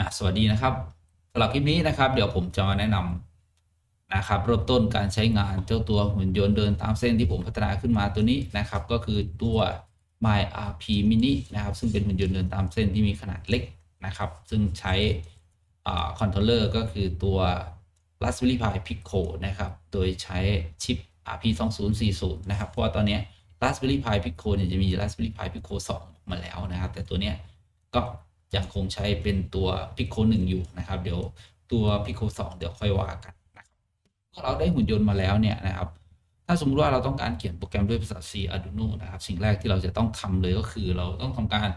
อะสวัสดีนะครับสำหรับคลิปนี้นะครับ เดี๋ยวผมจะมาแนะนำนะครับเริ่มต้นการใช้งานเจ้าตัวหุ่นยนต์เดินตามเส้นที่ผมพัฒนาขึ้นมาตัวนี้นะครับ ก็คือตัว My RP Mini นะครับ ซึ่งเป็นหุ่นยนต์เดินตามเส้นที่มีขนาดเล็กนะครับ ซึ่งใช้คอนโทรลเลอร์ก็คือตัว Raspberry Pi Pico นะครับ โดยใช้ชิป RP 2040นะครับ เพราะว่าตอนนี้ Raspberry Pi Pico เนี่ยจะมี Raspberry Pi Pico 2 มาแล้วนะครับ แต่ตัวเนี้ยก็ ยังคงใช้เป็นตัว Pico 1อยู่นะครับ เดี๋ยวตัว Pico 2เดี๋ยวค่อยว่ากันนะครับเมื่อเราได้หุ่นยนต์มาแล้วเนี่ยนะครับ ถ้าสมมติว่าเราต้องการเขียนโปรแกรมด้วยภาษา C Arduino นะครับ สิ่งแรกที่เราจะต้องทำเลยก็คือ เราต้องทำการ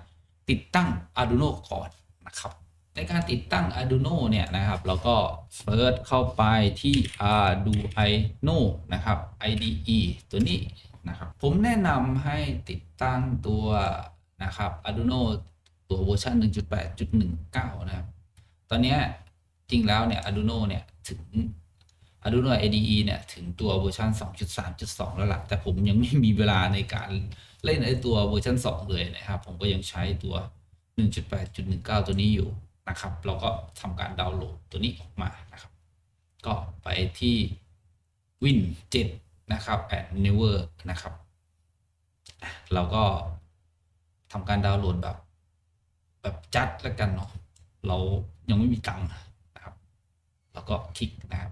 ติดตั้ง Arduino ก่อนนะครับ ในการติดตั้ง Arduino เนี่ยนะครับ เราก็เซิร์ชเข้าไปที่ Arduino นะครับ IDE ตัวนี้นะครับ ผมแนะนำให้ติดตั้งตัวนะครับ Arduino ตัวเวอร์ชัน1.8.19 นะครับ ตอนนี้จริงแล้วเนี่ย Arduino เนี่ยถึง Arduino IDE เนี่ยถึงตัวเวอร์ชัน2.3.2 แล้วล่ะ แต่ผมยังไม่มีเวลาในการเล่นไอ้ตัวเวอร์ชัน2 เลยนะครับ ผมก็ยังใช้ตัว 1.8.19 ตัวนี้อยู่นะครับ เราก็ทำการดาวน์โหลดตัวนี้ออกมานะครับ ก็ไปที่ Win 7 นะครับ and Never นะครับ เราก็ทำการดาวน์โหลดแบบ แบบจัดแล้วกันเนาะเรายังไม่มีตังค์นะครับแล้วก็คลิกนะครับ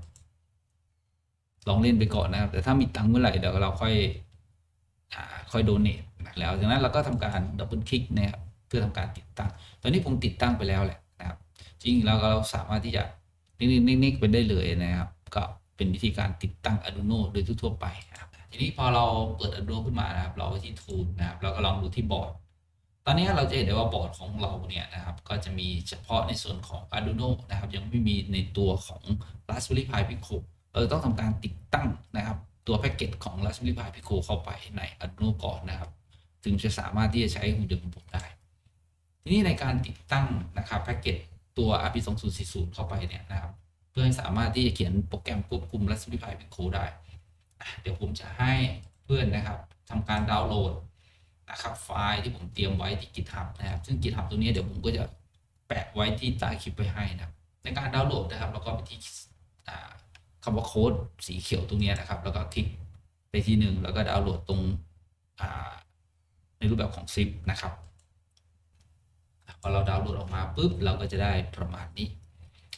ลองเล่นไปก่อนนะครับ แต่ถ้ามีตังค์เมื่อไหร่เดี๋ยวเราค่อยอค่อยโดเนทแล้วจากนั้นเราก็ทำการดับเบิลคลิกนะครับเพื่อทำการติดตั้ง ตอนนี้ผมติดตั้งไปแล้วแหละนะครับ จริงแล้วเราสามารถที่จะนิ่งๆไปได้เลยนะครับ ก็เป็นวิธีการติดตั้ง Arduino โดยทั่วไปนะครับทีนี้พอเราเปิด Arduino ขึ้นมานะครับ เราไปที่ Tool นะครับเราก็ลองดูที่บอร์ด ตอนนี้เราจะเห็นได้ว่าบอร์ดของเราเนี่ยนะครับก็จะมีเฉพาะในส่วนของ Arduino นะครับยังไม่มีในตัวของ Raspberry Pi Pico เราต้องทำการติดตั้งนะครับตัวแพ็กเกจของ Raspberry Pi Pico เข้าไปใน Arduino ก่อนนะครับถึงจะสามารถที่จะใช้หุ่นยนต์ของผมได้ ทีนี้ในการติดตั้งนะครับแพ็กเกจตัว RP 2040 เข้าไปเนี่ยนะครับเพื่อให้สามารถที่จะเขียนโปรแกรมควบคุม Raspberry Pi Pico ได้ เดี๋ยวผมจะให้เพื่อนนะครับทำการดาวน์โหลด นะครับไฟล์ที่ผมเตรียมไว้ที่ GitHub นะครับ ซึ่ง GitHub ตัวนี้เดี๋ยวผมก็จะแปะไว้ที่ใต้คลิปไว้ให้นะครับ ในการดาวน์โหลดนะครับเราก็ไปที่คำว่าโค้ดสีเขียวตรงนี้นะครับ แล้วก็คลิกไปที่หนึ่งแล้วก็ดาวน์โหลดตรงในรูปแบบของ zip นะครับพอเราดาวน์โหลดออกมาปุ๊บเราก็จะได้ประมาณนี้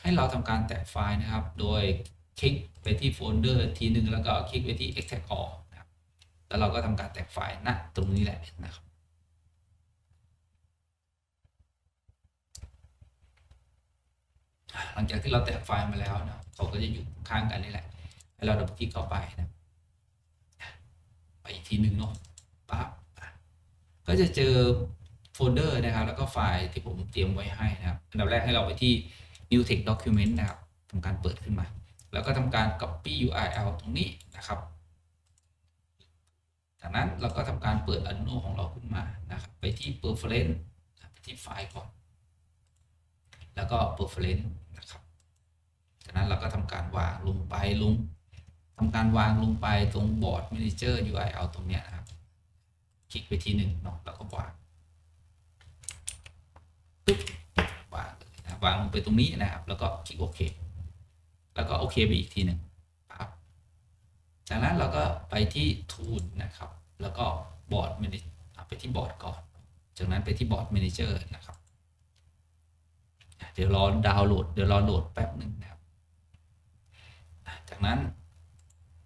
ให้เราทำการแตะไฟล์นะครับ โดยคลิกไปที่โฟลเดอร์ทีหนึ่งแล้วก็คลิกไปที่ extract all แล้วเราก็ทำการแตกไฟล์ณตรงนี้แหละนะครับหลังจากที่เราแตกไฟล์มาแล้วนะเขาก็จะอยู่ข้างกันนี่แหละให้เราดับเบิลคลิกเข้าไปนะไปอีกทีหนึ่งเนาะปั๊บก็จะเจอโฟลเดอร์นะครับ แล้วก็ไฟล์ที่ผมเตรียมไว้ให้นะครับอันดับแรกให้เราไปที่ new text document นะครับทำการเปิดขึ้นมา แล้วก็ทำการ copy URL ตรงนี้นะครับ จากนั้นเราก็ทำการเปิด Arduino ของเราขึ้นมานะครับไปที่ preference ไปที่ไฟล์ก่อน แล้วก็ preference นะครับจากนั้นเราก็ทำการวางลงไปลงทำการวางลงไปตรงบอร์ด manager URL ตรงเนี้ยนะครับ คลิกไปทีหนึ่งเนาะแล้วก็วางปึ๊บวางเลยนะวางลงไปตรงนี้นะครับ แล้วก็คลิกโอเค แล้วก็โอเคไปอีกทีหนึ่ง จากนั้นเราก็ไปที่ Tool นะครับ แล้วก็บอร์ด Manage ไปที่บอร์ดก่อน จากนั้นไปที่บอร์ด Manager นะครับ เดี๋ยวรอดาวน์โหลด เดี๋ยวรอโหลดแป๊บหนึ่งนะครับ จากนั้น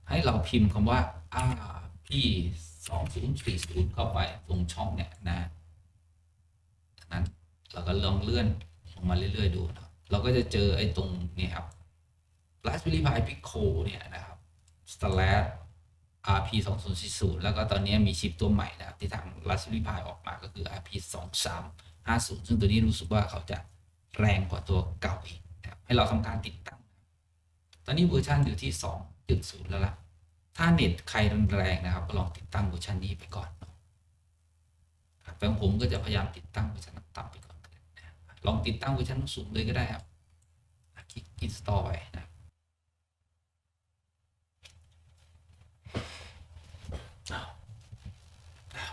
ให้เราพิมพ์คำว่า RP 2040เข้าไปตรงช่องเนี่ยนะจากนั้นเราก็ลองเลื่อนลงมาเรื่อยๆดูนะเราก็จะเจอไอ้ตรงนี่ครับ Raspberry Pi Pico เนี่ยนะครับ slash RP 2040แล้วก็ตอนนี้มีชิปตัวใหม่นะครับ ที่ทาง Raspberry Pi ออกมาก็คือ RP 2350 ซึ่งตัวนี้รู้สึกว่าเขาจะแรงกว่าตัวเก่าอีกนะครับให้เราทำการติดตั้ง ตอนนี้เวอร์ชันอยู่ที่ 2.0 แล้วล่ะ ถ้าเน็ตใครแรงนะครับก็ลองติดตั้งเวอร์ชันนี้ไปก่อนครับแต่ผมก็จะพยายามติดตั้งเวอร์ชันต่ำๆไปก่อน ลองติดตั้งเวอร์ชันสูงเลยก็ได้ครับคลิก install ไปนะครับ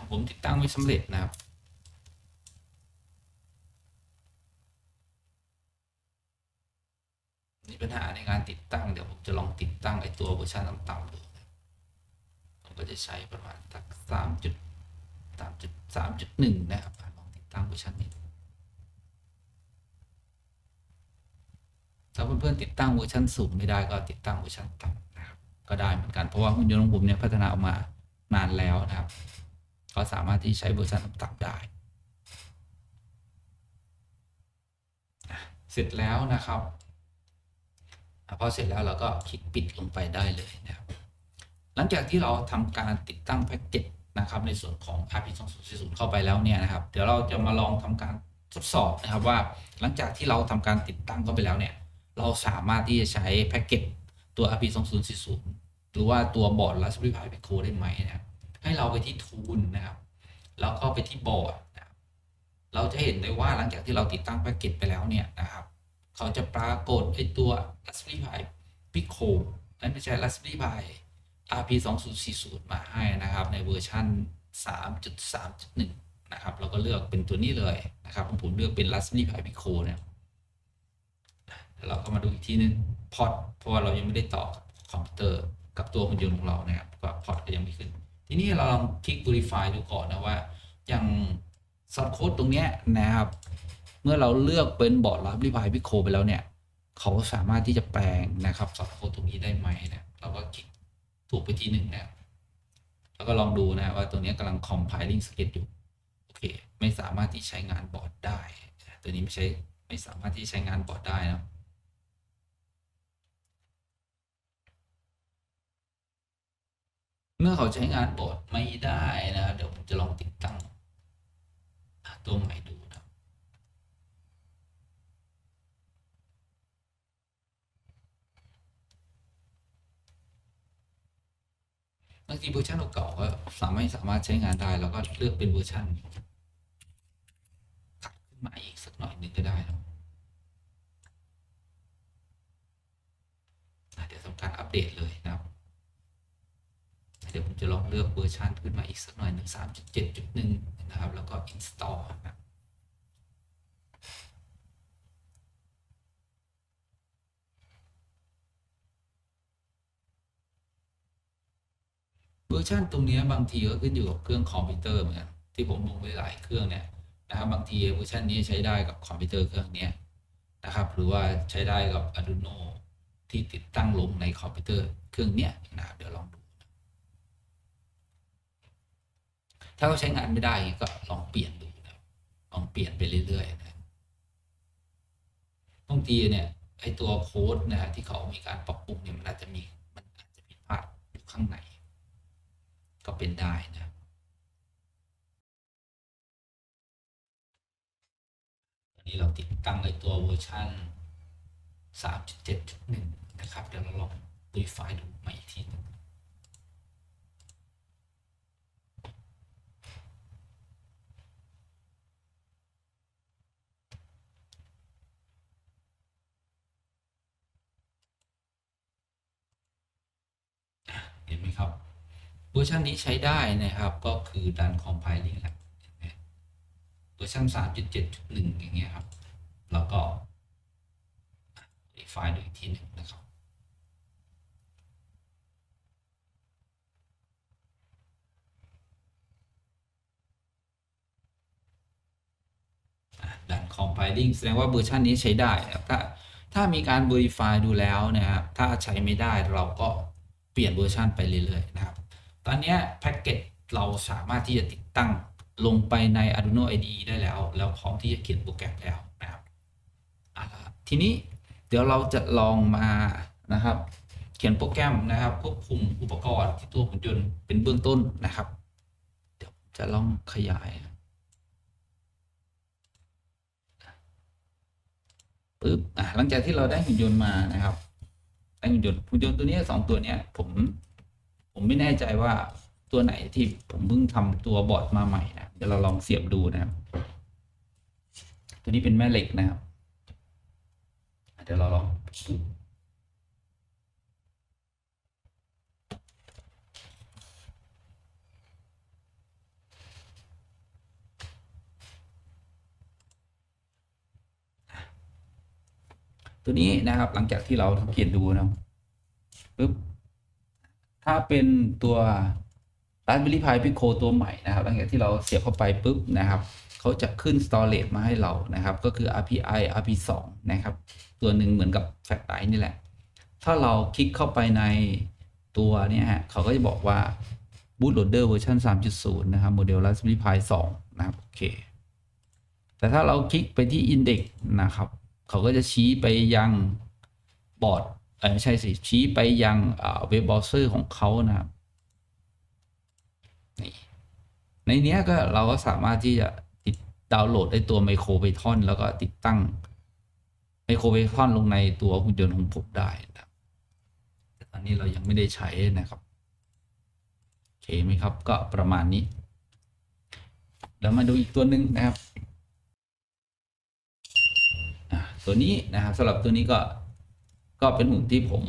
ผมติดตั้งไม่สำเร็จนะครับมีปัญหาในการติดตั้งเดี๋ยวผมจะลองติดตั้งไอตัวเวอร์ชันต่ำๆดูผมก็จะใช้ประมาณสักสามจุดสามจุดสามจุดหนึ่งนะครับลองติดตั้งเวอร์ชันนี้ถ้าเพื่อนๆติดตั้งเวอร์ชันสูงไม่ได้ก็ติดตั้งเวอร์ชันต่ำนะครับก็ได้เหมือนกันเพราะว่าหุ่นยนต์ของผมเนี่ยพัฒนาออกมา นานแล้วนะครับ ก็สามารถที่ใช้เวอร์ชันต่ำๆได้ เสร็จแล้วนะครับพอเสร็จแล้วเราก็คลิกปิดลงไปได้เลยนะครับ หลังจากที่เราทำการติดตั้งแพ็กเกจนะครับ ในส่วนของ RP 2 0 0เข้าไปแล้วเนี่ยนะครับ เดี๋ยวเราจะมาลองทำการทดสอบนะครับว่าหลังจากที่เราทำการติดตั้งเข้าไปแล้วเนี่ย เราสามารถที่จะใช้แพ็กเกจตัว RP 2 0 4 0 หรือว่าตัวบอร์ด Raspberry Pi Pico ได้ไหมนะครับให้เราไปที่ทูลนะครับแล้วก็ไปที่บอร์ดนะครับเราจะเห็นได้ว่าหลังจากที่เราติดตั้งแพ็กเกจไปแล้วเนี่ยนะครับ เขาจะปรากฏไอตัว Raspberry Pi Pico นั่นไม่ใช่ Raspberry Pi RP 2 0 4 0มาให้นะครับ ในเวอร์ชัน3.3.1 นะครับ เราก็เลือกเป็นตัวนี้เลยนะครับผมเลือกเป็น Raspberry Pi Pico เนี่ยเราก็มาดูอีกทีนึงพอร์ตเพราะว่าเรายังไม่ได้ต่อคอมพิวเตอร์ กับตัวหุ่นยนต์ของเรานะครับก็พอร์ตก็ยังไม่ขึ้น ทีนี้เราลองคลิก Verify ดูก่อนนะว่าอย่างซอสโค้ดตรงเนี้ยนะครับ เมื่อเราเลือกเป็นบอร์ด Raspberry Pi Pico ไปแล้วเนี่ย เขาสามารถที่จะแปลงนะครับซอสโค้ดตรงนี้ได้ไหมเนี่ยเราก็คลิกถูกไปทีหนึ่งนะแล้วก็ลองดูนะว่าตัวเนี้ยกำลัง compiling script อยู่โอเค ไม่สามารถที่ใช้งานบอร์ดได้ ตัวนี้ไม่ใช้ไม่สามารถที่ใช้งานบอร์ดได้นะ เมื่อเขาใช้งานบอร์ดไม่ได้นะเดี๋ยวผมจะลองติดตั้งตัวใหม่ดูนะบางทีเวอร์ชันเก่าก็สามารถสามารถใช้งานได้แล้วก็เลือกเป็นเวอร์ชันตัดขึ้นมาอีกสักหน่อยหนึ่งก็ได้นะเดี๋ยวทำการอัปเดตเลยนะครับ ดี๋ยวผมจะลองเลือกเวอร์ชันขึ้นมาอีกสักหน่อยหนึ่งสามจุดเจ็ดจุดหนึ่งนะครับ แล้วก็ install นะเวอร์ชันตรงนี้บางทีก็ขึ้นอยู่กับเครื่องคอมพิวเตอร์เหมือนกันที่ผมลงไปหลายเครื่องเนี่ยนะครับบางทีเวอร์ชันนี้ใช้ได้กับคอมพิวเตอร์เครื่องนี้นะครับหรือว่าใช้ได้กับ Arduino ที่ติดตั้งลงในคอมพิวเตอร์เครื่องนี้นะครับเดี๋ยวลองดู ถ้าเขาใช้งานไม่ได้ก็ลองเปลี่ยนดูนะลองเปลี่ยนไปเรื่อยๆนะบางทีเนี่ยไอตัวโค้ดนะที่เขามีการปรับปรุงเนี่ยมันอาจจะมีมันอาจจะผิดพลาดอยู่ข้างในก็เป็นได้นะตอนนี้เราติดตั้งในตัวเวอร์ชัน3.7.1 นะครับ เดี๋ยวเราลอง verify ดูใหม่อีกทีนึง เห็นไหมครับเวอร์ชันนี้ใช้ได้นะครับก็คือดัน compiling แหละเห็นไหมเวอร์ชัน3.7.1 อย่างเงี้ยครับ แล้วก็ไฟล์ดูอีกทีหนึ่งนะครับดัน compiling แสดงว่าเวอร์ชันนี้ใช้ได้ครับถ้าถ้ามีการ verify ดูแล้วนะครับ ถ้าใช้ไม่ได้เราก็ เปลี่ยนเวอร์ชันไปเรื่อยๆนะครับตอนนี้แพ็กเกจเราสามารถที่จะติดตั้งลงไปใน Arduino IDE ได้แล้ว แล้วพร้อมที่จะเขียนโปรแกรมแล้วนะครับทีนี้เดี๋ยวเราจะลองมานะครับ เขียนโปรแกรมนะครับควบคุมอุปกรณ์ที่ตัวหุ่นยนต์เป็นเบื้องต้นนะครับ เดี๋ยวจะลองขยาย ปึ๊บหลังจากที่เราได้หุ่นยนต์มานะครับ ได้หุ่นยนต์หุ่นยนต์ตัวนี้สองตัวเนี้ยผมผมไม่แน่ใจว่าตัวไหนที่ผมเพิ่งทำตัวบอร์ดมาใหม่นะเดี๋ยวเราลองเสียบดูนะครับ ตัวนี้เป็นแม่เหล็กนะครับเดี๋ยวเราลอง ตัวนี้นะครับหลังจากที่เราสังเกตดูนะปุ๊บถ้าเป็นตัว Raspberry Pi Pico ตัวใหม่นะครับ หลังจากที่เราเสียบเข้าไปปุ๊บนะครับเขาจะขึ้น storage มาให้เรานะครับ ก็คือ RPI RP2 นะครับ ตัวหนึ่งเหมือนกับแฟลชไดร์นี่แหละ ถ้าเราคลิกเข้าไปในตัวเนี่ยฮะเขาก็จะบอกว่า bootloader เวอร์ชัน3.0 นะครับโมเดล Raspberry Pi 2 นะครับ โอเค แต่ถ้าเราคลิกไปที่ index นะครับ เขาก็จะชี้ไปยังบอร์ดไม่ใช่สิ ชี้ไปยังเว็บเบราว์เซอร์ของเขานะครับในนี้ก็เราก็สามารถที่จะติดดาวน์โหลดได้ตัวไมโคร p y ทอนแล้วก็ติดตั้งไมโคร p y ทอนลงในตัวหุ่นยนต์ของผมได้นะครับแต่ตอนนี้เรายังไม่ได้ใช้นะครับโอเคไหมครับก็ประมาณนี้ แล้วมาดูอีกตัวหนึ่งนะครับอะ ตัวนี้นะครับสำหรับตัวนี้ก็ก็เป็นหุ่นที่ผม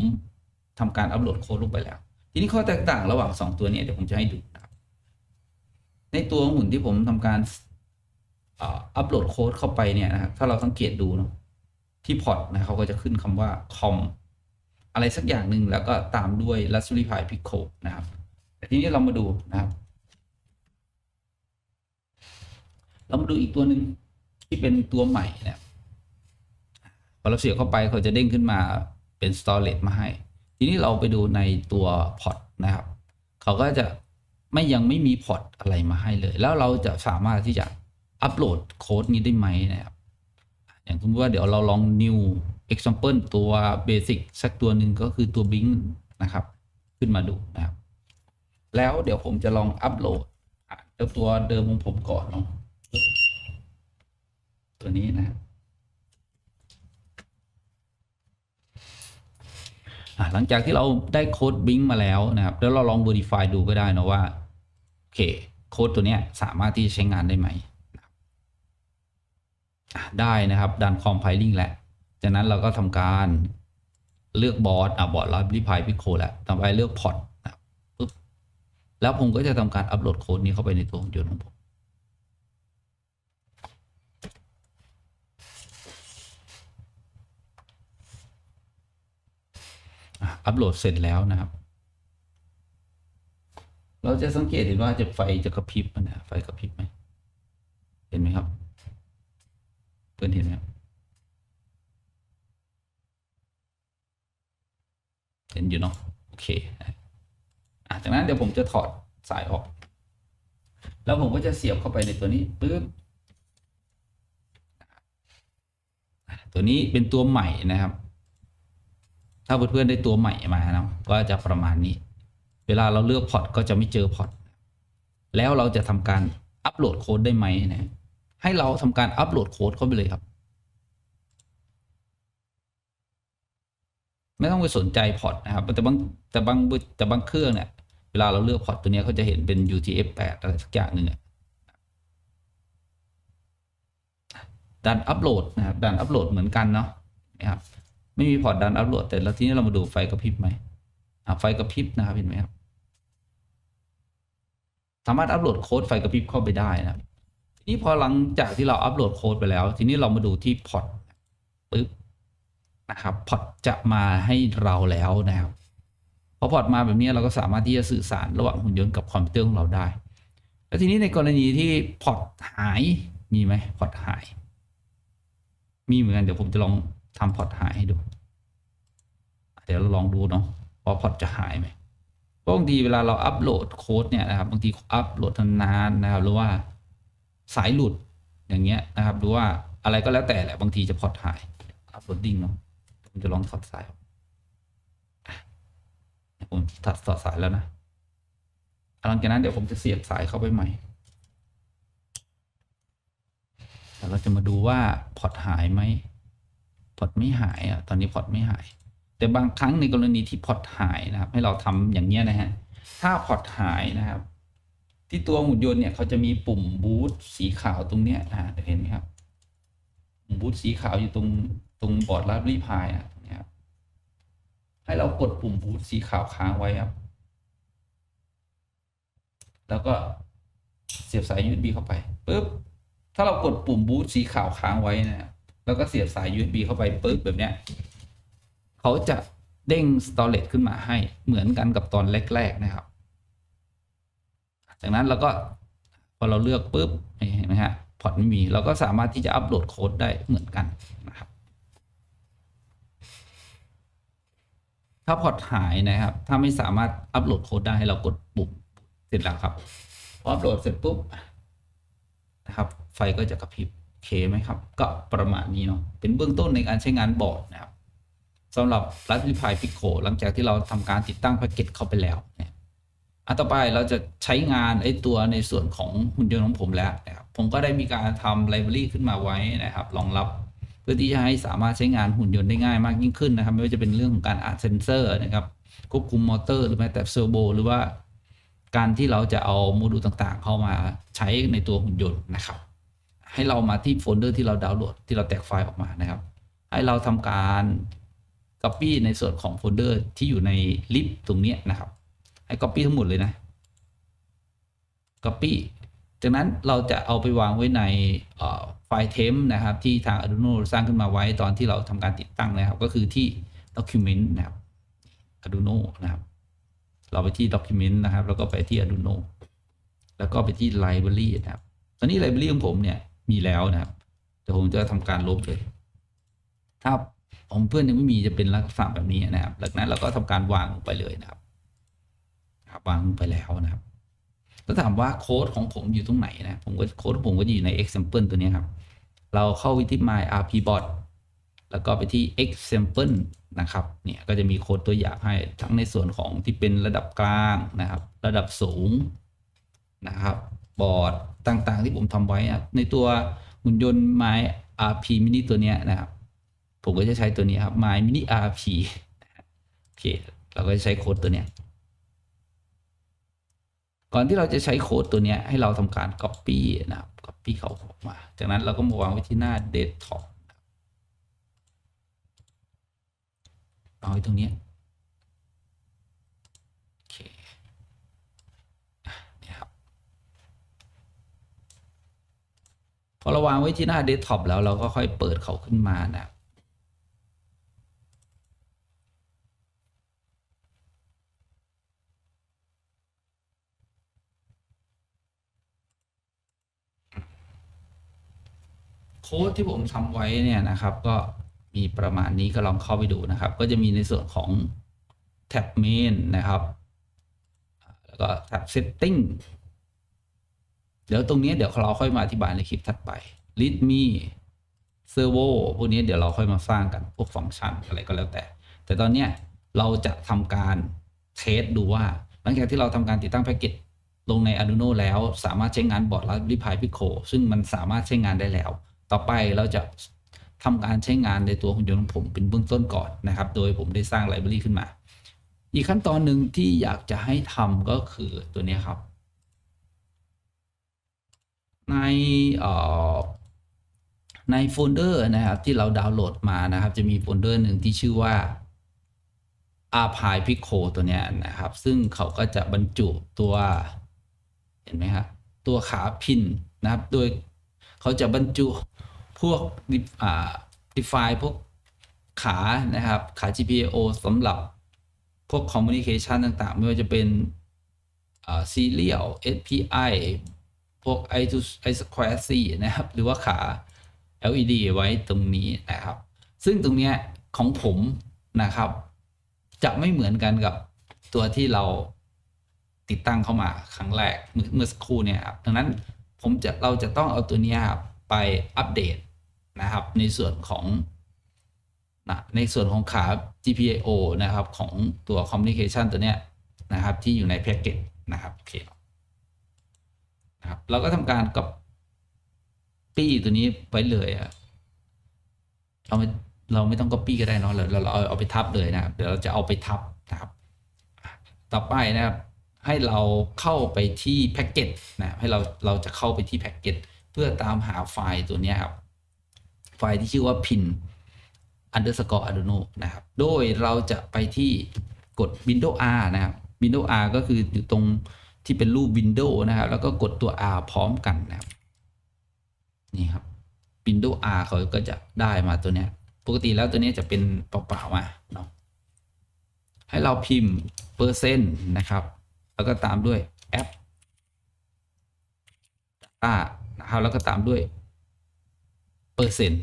ทำการอัปโหลดโค้ดลงไปแล้ว ทีนี้ข้อแตกต่างระหว่างสองตัวนี้เดี๋ยวผมจะให้ดูนะครับในตัวหุ่นที่ผมทำการอัปโหลดโค้ดเข้าไปเนี่ยนะครับถ้าเราสังเกตดูเนาะที่พอร์ตนะเขาก็จะขึ้นคำว่า com อะไรสักอย่างหนึ่งแล้วก็ตามด้วย Raspberry Pi Pico นะครับ แต่ทีนี้เรามาดูนะครับ เรามาดูอีกตัวหนึ่งที่เป็นตัวใหม่นะครับ อเราเสียบเข้าไปเขาจะเด้งขึ้นมาเป็น storage มาให้ ทีนี้เราไปดูในตัวพอร์ตนะครับ เขาก็จะไม่ยังไม่มีพอร์ตอะไรมาให้เลย แล้วเราจะสามารถที่จะอัปโหลดโค้ดนี้ได้ไหมนะครับ อย่างสมมติว่าเดี๋ยวเราลอง new example ตัว basic สักตัวหนึ่งก็คือตัว Bing นะครับ ขึ้นมาดูนะครับ แล้วเดี๋ยวผมจะลองอัปโหลดตัวเดิมของผมก่อนเนาะตัวนี้นะครับ อะ หลังจากที่เราได้โค้ดบิงมาแล้วนะครับแล้วเราลอง verify ดูก็ได้นะว่าโอเคโค้ดตัวเนี้ยสามารถที่จะใช้งานได้ไหมได้นะครับดัน compiling แล้วจากนั้นเราก็ทำการเลือกบอร์ดอะบอร์ด Raspberry Pi Pico แล้วต่อไปเลือกพอร์ตนะปุ๊บแล้วผมก็จะทำการอัปโหลดโค้ดนี้เข้าไปในตัวของยนต์ของผม อัปโหลดเสร็จแล้วนะครับ เราจะสังเกตเห็นว่าจะไฟจะกระพริบนะไฟกระพริบไหมเห็นไหมครับเพื่อนเห็นไหมเห็นอยู่เนาะโอเคอะจากนั้นเดี๋ยวผมจะถอดสายออก แล้วผมก็จะเสียบเข้าไปในตัวนี้ปึ๊บตัวนี้เป็นตัวใหม่นะครับ ถ้าเพื่อนๆได้ตัวใหม่มาเนาะก็จะประมาณนี้ เวลาเราเลือกพอร์ตก็จะไม่เจอพอร์ตแล้วเราจะทำการอัปโหลดโค้ดได้ไหมนะให้เราทำการอัปโหลดโค้ดเข้าไปเลยครับ ไม่ต้องไปสนใจพอร์ตนะครับแต่บางแต่บางแต่บางเครื่องเนี่ยเวลาเราเลือกพอร์ตตัวนี้เขาจะเห็นเป็น UTF-8 อะไรสักอย่างหนึ่งดันอัปโหลดนะครับดันอัปโหลดเหมือนกันเนาะนะครับ ไม่มีพอร์ตดันอัปโหลดแต่แล้วทีนี้เรามาดูไฟกระพริบไหมอะไฟกระพริบนะครับเห็นไหมครับสามารถอัปโหลดโค้ดไฟกระพริบเข้าไปได้นะทีนี้พอหลังจากที่เราอัปโหลดโค้ดไปแล้ว ทีนี้เรามาดูที่พอร์ตปึ๊บนะครับพอร์ตจะมาให้เราแล้วนะครับพอพอร์ตมาแบบนี้เราก็สามารถที่จะสื่อสารระหว่างหุ่นยนต์กับคอมพิวเตอร์ของเราได้ แล้วทีนี้ในกรณีที่พอร์ตหายมีไหมพอร์ตหาย มีเหมือนกันเดี๋ยวผมจะลอง ทำพอร์ตหายให้ดู เดี๋ยวเราลองดูเนาะว่าพอร์ตจะหายไหมบางทีเวลาเราอัปโหลดโค้ดเนี่ยนะครับบางทีอัปโหลดนานนะครับหรือว่าสายหลุดอย่างเงี้ยนะครับหรือว่าอะไรก็แล้วแต่แหละบางทีจะพอร์ตหายอัปโหลดดิ้งเนาะผมจะลองถอดสายผมถอดถอดสายแล้วนะหลังจากนั้นเดี๋ยวผมจะเสียบสายเข้าไปใหม่แล้วเราจะมาดูว่าพอร์ตหายไหม พอร์ตไม่หายอะตอนนี้พอร์ตไม่หาย แต่บางครั้งในกรณีที่พอร์ตหายนะครับ ให้เราทำอย่างเนี้ยนะฮะถ้าพอร์ตหายนะครับ ที่ตัวหุ่นยนต์เนี่ยเขาจะมีปุ่มบูตสีขาวตรงเนี้ยอ่าเห็นไหมครับปุ่มบูตสีขาวอยู่ตรงตรงบอร์ดราบรี่พายอะตรงนี้ครับให้เรากดปุ่มบูตสีขาวค้างไว้ครับ แล้วก็เสียบสาย USB เข้าไปปุ๊บถ้าเรากดปุ่มบูตสีขาวค้างไว้นะครับ แล้วก็เสียบสาย USB เข้าไปปึ๊บแบบเนี้ยเขาจะเด้ง storage ขึ้นมาให้เหมือนกันกับตอนแรก ๆ นะครับ จากนั้นเราก็พอเราเลือกปุ๊บนี่เห็นไหมฮะพอร์ตไม่มี เราก็สามารถที่จะอัปโหลดโค้ดได้เหมือนกันนะครับ ถ้าพอร์ตหายนะครับ ถ้าไม่สามารถอัปโหลดโค้ดได้ให้เรากดปุ่มเสร็จแล้วครับพออัปโหลดเสร็จปุ๊บนะครับ ไฟก็จะกระพริบ เคไหมครับ ก็ประมาณนี้เนาะเป็นเบื้องต้นในการใช้งานบอร์ดนะครับสำหรับ Raspberry Pi Pico หลังจากที่เราทำการติดตั้งแพ็กเกจเข้าไปแล้วเนี่ยอันต่อไปเราจะใช้งานไอ้ตัวในส่วนของหุ่นยนต์ของผมแล้วนะครับผมก็ได้มีการทำไลบรารีขึ้นมาไว้นะครับรองรับเพื่อที่จะให้สามารถใช้งานหุ่นยนต์ได้ง่ายมากยิ่งขึ้นนะครับ ไม่ว่าจะเป็นเรื่องของการอ่านเซนเซอร์นะครับควบคุมมอเตอร์หรือแม้แต่เซอร์โบหรือว่าการที่เราจะเอาโมดูลต่างๆ เข้ามาใช้ในตัวหุ่นยนต์นะครับ ให้เรามาที่โฟลเดอร์ที่เราดาวน์โหลดที่เราแตกไฟล์ออกมานะครับ ให้เราทำการ Copy ในส่วนของโฟลเดอร์ที่อยู่ในลิฟตรงนี้นะครับ ให้ Copy ทั้งหมดเลยนะ Copy จากนั้นเราจะเอาไปวางไว้ในไฟล์เทมนะครับ ที่ทาง Arduino สร้างขึ้นมาไว้ตอนที่เราทำการติดตั้งนะครับ ก็คือที่ Document นะครับ Arduino นะครับ เราไปที่ Document นะครับ แล้วก็ไปที่ Arduino แล้วก็ไปที่ Library นะครับ ตอนนี้ Library ของผมเนี่ย มีแล้วนะครับแต่ผมจะทำการลบเลย ถ้าของเพื่อนยังไม่มีจะเป็นลักษณะแบบนี้นะครับจากนั้นเราก็ทำการวางลงไปเลยนะครับครับวางลงไปแล้วนะครับแล้วถามว่าโค้ดของผมอยู่ตรงไหนนะผมก็โค้ดของผมก็อยู่ใน example ตัวนี้ครับ เราเข้าไปที่ my rpbot แล้วก็ไปที่ example นะครับ เนี่ยก็จะมีโค้ดตัวอย่างให้ทั้งในส่วนของที่เป็นระดับกลางนะครับ ระดับสูงนะครับ บอร์ดต่างๆ ที่ผมทำไว้อะในตัวหุ่นยนต์ my rp mini ตัวนี้นะครับ ผมก็จะใช้ตัวนี้ครับ my mini rp โอเค เราก็จะใช้โค้ดตัวนี้ก่อนที่เราจะใช้โค้ดตัวนี้ให้เราทำการ Copy นะครับ Copy เขาออกมา จากนั้นเราก็มาวางไว้ที่หน้า Desktop เอาไว้ตรงนี้ยโอเคอะเนี่ยครับ พ อเราวางไว้ที่หน้า Desktop แล้วเราก็ค่อยเปิดเขาขึ้นมานะโค้ดที่ผมทำไว้เนี่ยนะครับ ก็มีประมาณนี้ก็ลองเข้าไปดูนะครับ ก็จะมีในส่วนของแท็บ main นะครับ แล้วก็แท็บ setting เดี๋ยวตรงนี้เดี๋ยวเราค่อยมาอธิบายในคลิปถัดไป readme servo พวกนี้เดี๋ยวเราค่อยมาสร้างกันพวกฟังก์ชันอะไรก็แล้วแต่ แต่ตอนเนี้ยเราจะทำการเทสดูว่า หลังจากที่เราทำการติดตั้งแพ็กเกจลงใน Arduino แล้วสามารถใช้งานบอร์ด Raspberry Pi Pico ซึ่งมันสามารถใช้งานได้แล้ว ต่อไปเราจะทำการใช้งานในตัวหุ่นยนต์ของผมเป็นเบื้องต้นก่อนนะครับ โดยผมได้สร้างไลบรารีขึ้นมา อีกขั้นตอนหนึ่งที่อยากจะให้ทำก็คือตัวนี้ครับ ในเอ่อในโฟลเดอร์นะครับที่เราดาวน์โหลดมานะครับ จะมีโฟลเดอร์หนึ่งที่ชื่อว่า a p i Pico ตัวเนี้ยนะครับ ซึ่งเขาก็จะบรรจุตัวเห็นไหมครับตัวขาพินนะครับ โดยเขาจะบรรจุพวกอ่า define พวกขานะครับ ขา GPIO สำหรับพวก communication ต่างๆ ไม่ว่าจะเป็นอ่า serial SPI พวก i to i square c นะครับ หรือว่าขา LED ไว้ตรงนี้นะครับ ซึ่งตรงเนี้ยของผมนะครับ จะไม่เหมือนกันกับตัวที่เราติดตั้งเข้ามาครั้งแรกเมื่อสักครู่เนี่ยครับดังนั้นผมจะเราจะต้องเอาตัวนี้ครับไปอัปเดตนะครับ ในส่วนของนะในส่วนของขา GPIO นะครับ ของตัว communication ตัวเนี้ยนะครับ ที่อยู่ในแพ็กเกจนะครับ โอเค ครับ เราก็ทำการกับปี้ตัวนี้ไว้เลยอะเราไม่เราไม่ต้อง copy ก็ได้เนอะเราเราเอาไปทับเลยนะครับ เดี๋ยวเราจะเอาไปทับนะครับ ต่อไปนะครับ ให้เราเข้าไปที่แพ็กเกจนะให้เราเราจะเข้าไปที่แพ็กเกจเพื่อตามหาไฟล์ตัวนี้ครับ ไฟล์ที่ชื่อว่า pin underscore arduino นะครับ โดยเราจะไปที่กด windows R นะครับ windows R ก็คืออยู่ตรง ที่เป็นรูป window นะครับ แล้วก็กดตัว R พร้อมกันนะครับนี่ครับ windows R เขาก็จะได้มาตัวเนี้ย ปกติแล้วตัวนี้จะเป็นเปล่าๆมาเนาะให้เราพิมพ์เปอร์เซ็นต์นะครับ แล้วก็ตามด้วยแอป data นะครับแล้วก็ตามด้วยเปอร์เซ็นต์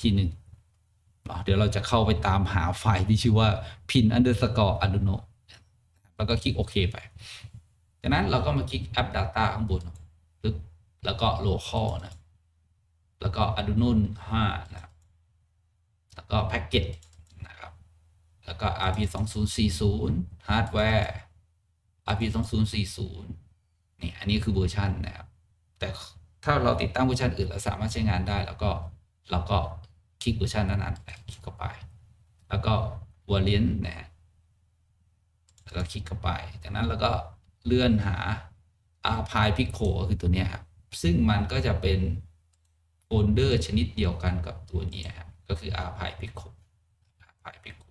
ทีหนึ่งเดี๋ยวเราจะเข้าไปตามหาไฟล์ที่ชื่อว่า pin underscore arduino แล้วก็คลิกโอเคไป จากนั้นเราก็มาคลิกแอป data ข้างบนปึ๊บแล้วก็ local นะ แล้วก็ arduino 5นะครับแล้วก็ package นะครับ แล้วก็ rp 2040 hardware rp 2040นี่อันนี้คือเวอร์ชันนะครับ แต่ถ้าเราติดตั้งเวอร์ชันอื่นเราสามารถใช้งานได้ แล้วก็เราก็คลิกเวอร์ชันนั้นๆคลิกเข้าไป แล้วก็ variant นะฮะแล้วก็คลิกเข้าไป จากนั้นเราก็ เลื่อนหา archive pico ก็คือตัวนี้ครับ ซึ่งมันก็จะเป็นโฟลเดอร์ชนิดเดียวกันกับตัวนี้ครับ ก็คือ archive pico archive pico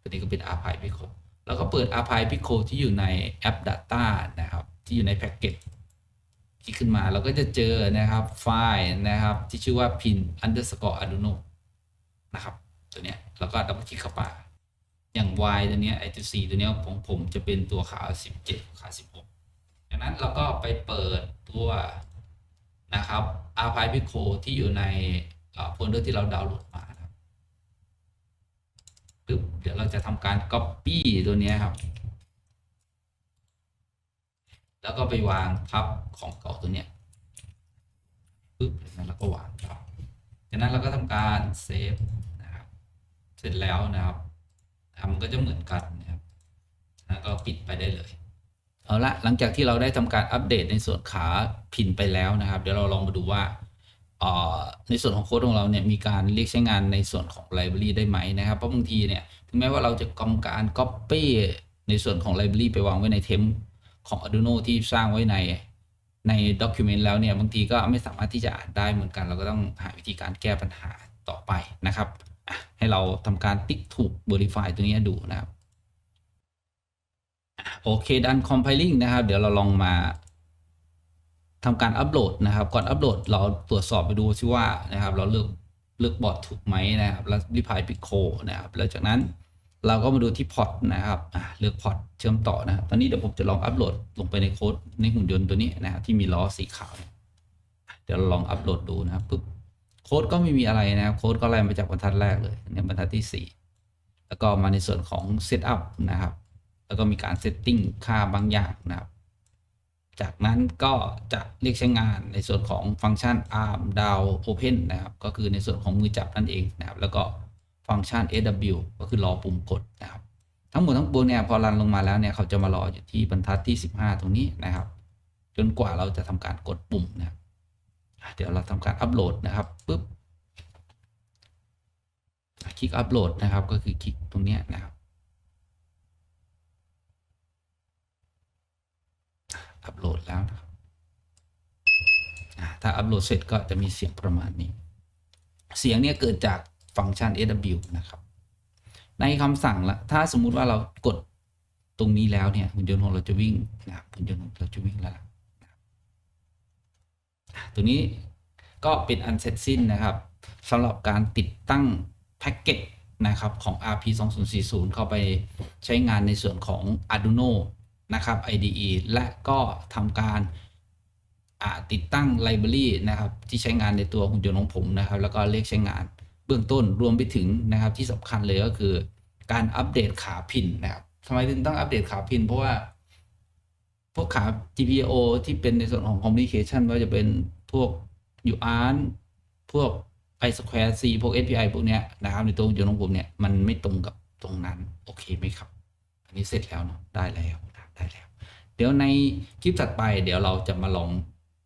ตัวนี้ก็เป็น archive pico แล้วก็เปิด archive pico ที่อยู่ในแอป data นะครับ ที่อยู่ในแพ็กเกจคลิกขึ้นมาเราก็จะเจอนะครับไฟล์นะครับที่ชื่อว่า pin underscore arduino นะครับ ตัวนี้แล้วก็ดับเบิลคลิกเข้าไป อย่าง y ตัวเนี้ยไอตัว c ตัวเนี้ยของผมจะเป็นตัวขา17ขา16ดังนั้นเราก็ไปเปิดตัวนะครับ archive pico ที่อยู่ในโฟลเดอร์ที่เราดาวน์โหลดมาครับปึ๊บเดี๋ยวเราจะทำการ copy ตัวนี้ครับ แล้วก็ไปวางทับของเก่าตัวเนี้ยปึ๊บจากนั้นเราก็วางทับจากนั้นเราก็ทำการเซฟนะครับ เสร็จแล้วนะครับ ก็จะเหมือนกันนะครับแล้วก็ปิดไปได้เลย เอาละหลังจากที่เราได้ทำการอัปเดตในส่วนขาพินไปแล้วนะครับ เดี๋ยวเราลองมาดูว่าในส่วนของโค้ดของเราเนี่ยมีการเรียกใช้งานในส่วนของไลบรารีได้ไหมนะครับ เพราะบางทีเนี่ยถึงแม้ว่าเราจะกำการ Copy ในส่วนของไลบรารีไปวางไว้ในเทมของ Arduino ที่สร้างไว้ในในด็อกิเมนต์แล้วเนี่ยบางทีก็ไม่สามารถที่จะอ่านได้เหมือนกัน เราก็ต้องหาวิธีการแก้ปัญหาต่อไปนะครับ ให้เราทำการติ๊กถูก Verify ตัวนี้ดูนะครับโอเคดัน Compiling นะครับ เดี๋ยวเราลองมาทำการอัปโหลดนะครับ ก่อนอัปโหลดเราตรวจสอบไปดูซิว่านะครับ เราเลือกเลือกบอร์ดถูกไหมนะครับ แล้วรีพายพิโคนะครับ แล้วจากนั้นเราก็มาดูที่พอร์ตนะครับเลือกพอร์ตเชื่อมต่อนะครับตอนนี้เดี๋ยวผมจะลองอัปโหลดลงไปในโค้ดในหุ่นยนต์ตัวนี้นะครับที่มีล้อสีขาว เดี๋ยวเราลองอัปโหลดดูนะครับปุ๊บ โค้ดก็ไม่มีอะไรนะครับโค้ดก็ไล่มาจากบรรทัดแรกเลยเนี่ยบรรทัดที่ 4 แล้วก็มาในส่วนของ Setup นะครับ แล้วก็มีการ Setting ค่าบางอย่างนะครับ จากนั้นก็จะเรียกใช้งานในส่วนของฟังก์ชัน arm down open นะครับ ก็คือในส่วนของมือจับนั่นเองนะครับ แล้วก็ฟังก์ชัน sw ก็คือรอปุ่มกดนะครับ ทั้งหมดทั้งปวงเนี่ยพอรันลงมาแล้วเนี่ยเขาจะมารออยู่ที่บรรทัดที่ 15 ตรงนี้นะครับ จนกว่าเราจะทำการกดปุ่มนะครับ เดี๋ยวเราทำการอัปโหลดนะครับปุ๊บคลิกอัปโหลดนะครับ ก็คือคลิกตรงนี้นะครับอัปโหลดแล้วนะครับถ้าอัปโหลดเสร็จก็จะมีเสียงประมาณนี้ เสียงเนี่ยเกิดจากฟังก์ชัน sw นะครับ ในคำสั่งละถ้าสมมุติว่าเรากดตรงนี้แล้วเนี่ยหุ่นยนต์ของเราจะวิ่งนะครับหุ่นยนต์ของเราจะวิ่งแล้วล่ะ ตัวนี้ก็เป็นอันเสร็จสิ้นนะครับสำหรับการติดตั้งแพ็กเกจนะครับของ RP 2040เข้าไปใช้งานในส่วนของ Arduino นะครับ IDE และก็ทำการติดตั้งไลบรารีนะครับที่ใช้งานในตัวหุ่นยนต์ของผมนะครับ แล้วก็เรียกใช้งานเบื้องต้นรวมไปถึงนะครับที่สำคัญเลยก็คือ การอัปเดตขาพินนะครับทำไมถึงต้องอัปเดตขาพิน เพราะว่า พวกขา GPIO ที่เป็นในส่วนของ communication ว่าจะเป็นพวก UART พวก i square c พวก API พวกเนี้ยนะครับในตัวหุ่นยนต์ของผมเนี่ยมันไม่ตรงกับตรงนั้น โอเคไหมครับ อันนี้เสร็จแล้วเนาะได้แล้วได้แล้ว เดี๋ยวในคลิปถัดไปเดี๋ยวเราจะมาลอง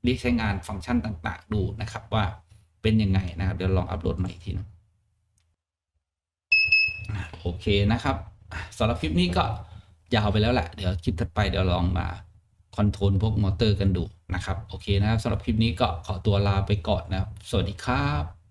เรียกใช้งานฟังก์ชันต่าง ๆ ดูนะครับว่าเป็นยังไงนะครับ เดี๋ยวลองอัปโหลดใหม่อีกทีนึงอะโอเคนะครับสำหรับคลิปนี้ก็ยาวไปแล้วแหละ เดี๋ยวคลิปถัดไปเดี๋ยวลองมา คอนโทรลพวกมอเตอร์กันดูนะครับ โอเคนะครับสำหรับคลิปนี้ก็ขอตัวลาไปก่อนนะครับ สวัสดีครับ